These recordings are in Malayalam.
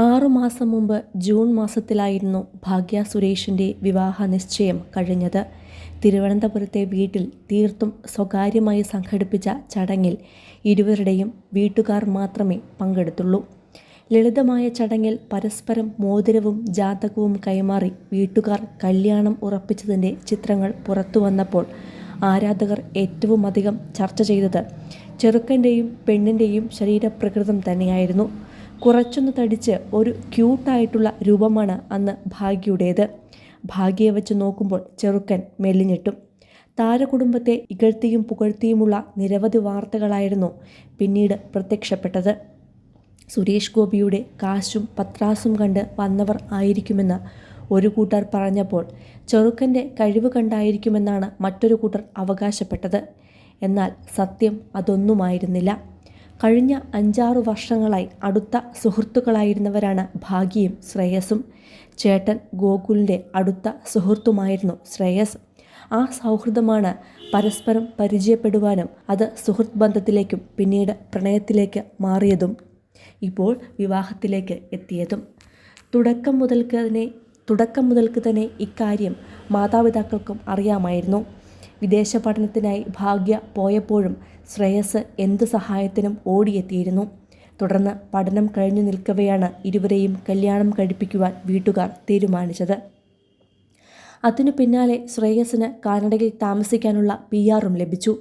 ആറുമാസം മുമ്പ് ജൂൺ മാസത്തിലായിരുന്നു ഭാഗ്യ സുരേഷിന്റെ വിവാഹ നിശ്ചയം കഴിഞ്ഞത്. തിരുവനന്തപുരത്തെ വീട്ടിൽ തീർത്തും സ്വകാര്യമായി സംഘടിപ്പിച്ച ചടങ്ങിൽ ഇരുവരുടെയും വീട്ടുകാർ മാത്രമേ പങ്കെടുത്തുള്ളൂ. ലളിതമായ ചടങ്ങിൽ പരസ്പരം മോതിരവും ജാതകവും കൈമാറി വീട്ടുകാർ കല്യാണം ഉറപ്പിച്ചതിന്റെ ചിത്രങ്ങൾ പുറത്തു വന്നപ്പോൾ ആരാധകർ ഏറ്റവും അധികം ചർച്ച ചെയ്തത് ചെറുക്കന്റെയും പെണ്ണിന്റെയും ശരീരപ്രകൃതം തന്നെയായിരുന്നു. കുറച്ചൊന്ന് തടിച്ച് ഒരു ക്യൂട്ടായിട്ടുള്ള രൂപമാണ് അന്ന് ഭാഗ്യയുടേത്. ഭാഗ്യയെ വെച്ച് നോക്കുമ്പോൾ ചെറുക്കൻ മെലിഞ്ഞിട്ടും. താരകുടുംബത്തെ ഇകഴ്ത്തിയും പുകഴ്ത്തിയുമുള്ള നിരവധി വാർത്തകളായിരുന്നു പിന്നീട് പ്രത്യക്ഷപ്പെട്ടത്. സുരേഷ് ഗോപിയുടെ കാശും പത്രാസും കണ്ട് വന്നവർ ആയിരിക്കുമെന്ന് ഒരു കൂട്ടർ പറഞ്ഞപ്പോൾ ചെറുക്കന്റെ കഴിവ് കണ്ടായിരിക്കുമെന്നാണ് മറ്റൊരു കൂട്ടർ അവകാശപ്പെട്ടത്. എന്നാൽ സത്യം അതൊന്നുമായിരുന്നില്ല. കഴിഞ്ഞ അഞ്ചാറ് വർഷങ്ങളായി അടുത്ത സുഹൃത്തുക്കളായിരുന്നവരാണ് ഭാഗ്യയും ശ്രേയസും. ചേട്ടൻ ഗോകുലിന്റെ അടുത്ത സുഹൃത്തുമായിരുന്നു ശ്രേയസ്. ആ സൗഹൃദമാണ് പരസ്പരം പരിചയപ്പെടുവാനും അത് സുഹൃത്ത് ബന്ധത്തിലേക്കും പിന്നീട് പ്രണയത്തിലേക്ക് മാറിയതും ഇപ്പോൾ വിവാഹത്തിലേക്ക് എത്തിയതും. തുടക്കം മുതൽക്ക് തന്നെ തുടക്കം മുതൽക്ക് തന്നെ ഇക്കാര്യം മാതാപിതാക്കൾക്കും അറിയാമായിരുന്നു. വിദേശ പഠനത്തിനായി ഭാഗ്യ പോയപ്പോഴും ശ്രേയസ് എന്ത് സഹായത്തിനും ഓടിയെത്തിയിരുന്നു. തുടർന്ന് പഠനം കഴിഞ്ഞു നിൽക്കവെയാണ് ഇരുവരെയും കല്യാണം കഴിപ്പിക്കുവാൻ വീട്ടുകാർ തീരുമാനിച്ചത്. അതിനു പിന്നാലെ ശ്രേയസിന് കാനഡയിൽ താമസിക്കാനുള്ള പി ആറും ലഭിച്ചു.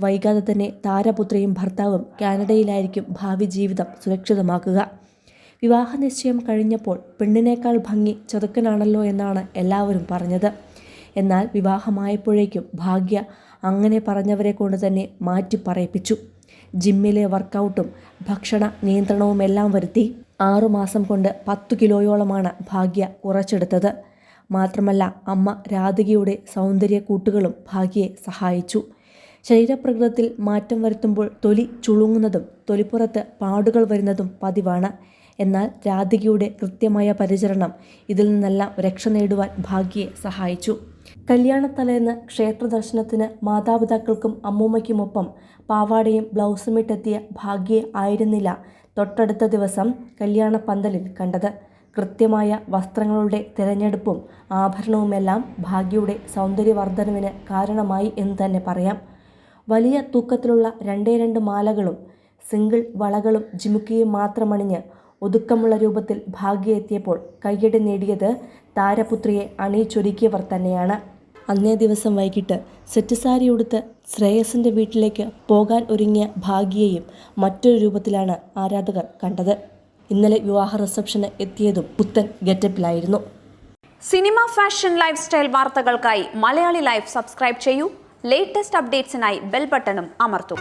വൈകാതെ തന്നെ താരപുത്രയും ഭർത്താവും കാനഡയിലായിരിക്കും ഭാവി ജീവിതം സുരക്ഷിതമാക്കുക. വിവാഹ നിശ്ചയം കഴിഞ്ഞപ്പോൾ പെണ്ണിനേക്കാൾ ഭംഗി ചെറുക്കനാണല്ലോ എന്നാണ് എല്ലാവരും പറഞ്ഞത്. എന്നാൽ വിവാഹമായപ്പോഴേക്കും ഭാഗ്യ അങ്ങനെ പറഞ്ഞവരെ കൊണ്ട് തന്നെ മാറ്റി പറയിപ്പിച്ചു. ജിമ്മിലെ വർക്കൗട്ടും ഭക്ഷണ നിയന്ത്രണവുമെല്ലാം വരുത്തി ആറുമാസം കൊണ്ട് പത്തു കിലോയോളമാണ് ഭാഗ്യ കുറച്ചെടുത്തത്. മാത്രമല്ല അമ്മ രാധികയുടെ സൗന്ദര്യ കൂട്ടുകളും ഭാഗ്യയെ സഹായിച്ചു. ശരീരപ്രകൃതത്തിൽ മാറ്റം വരുത്തുമ്പോൾ തൊലി ചുളുങ്ങുന്നതും തൊലിപ്പുറത്ത് പാടുകൾ വരുന്നതും പതിവാണ്. എന്നാൽ രാധികയുടെ കൃത്യമായ പരിചരണം ഇതിൽ നിന്നെല്ലാം രക്ഷ നേടുവാൻ ഭാഗ്യയെ സഹായിച്ചു. കല്യാണത്തലേന്ന് ക്ഷേത്ര ദർശനത്തിന് മാതാപിതാക്കൾക്കും അമ്മൂമ്മയ്ക്കുമൊപ്പം പാവാടയും ബ്ലൗസും ഇട്ടെത്തിയ ഭാഗ്യയെ ആയിരുന്നില്ല തൊട്ടടുത്ത ദിവസം കല്യാണ പന്തലിൽ കണ്ടത്. കൃത്യമായ വസ്ത്രങ്ങളുടെ തിരഞ്ഞെടുപ്പും ആഭരണവുമെല്ലാം ഭാഗ്യയുടെ സൗന്ദര്യവർദ്ധനവിന് കാരണമായി എന്ന് തന്നെ പറയാം. വലിയ തൂക്കത്തിലുള്ള രണ്ടേ രണ്ട് മാലകളും സിംഗിൾ വളകളും ജിമുക്കിയും മാത്രമണിഞ്ഞ് ഒതുക്കമുള്ള രൂപത്തിൽ ഭാഗ്യ എത്തിയപ്പോൾ കയ്യടി നേടിയത് താരപുത്രിയെ അണിയിച്ചൊരുക്കിയവർ തന്നെയാണ്. അന്നേ ദിവസം വൈകിട്ട് സെറ്റ് സാരി ഉടുത്ത് ശ്രേയസിന്റെ വീട്ടിലേക്ക് പോകാൻ ഒരുങ്ങിയ ഭാഗ്യയെയും മറ്റൊരു രൂപത്തിലാണ് ആരാധകർ കണ്ടത്. ഇന്നലെ വിവാഹ റിസപ്ഷന് എത്തിയതും പുത്തൻ ഗെറ്റപ്പിലായിരുന്നു. സിനിമ ഫാഷൻ ലൈഫ് സ്റ്റൈൽ വാർത്തകൾക്കായി മലയാളി ലൈഫ് സബ്സ്ക്രൈബ് ചെയ്യൂ. ലേറ്റസ്റ്റ് അപ്ഡേറ്റ്സിനായി ബെൽ ബട്ടണും അമർത്തും.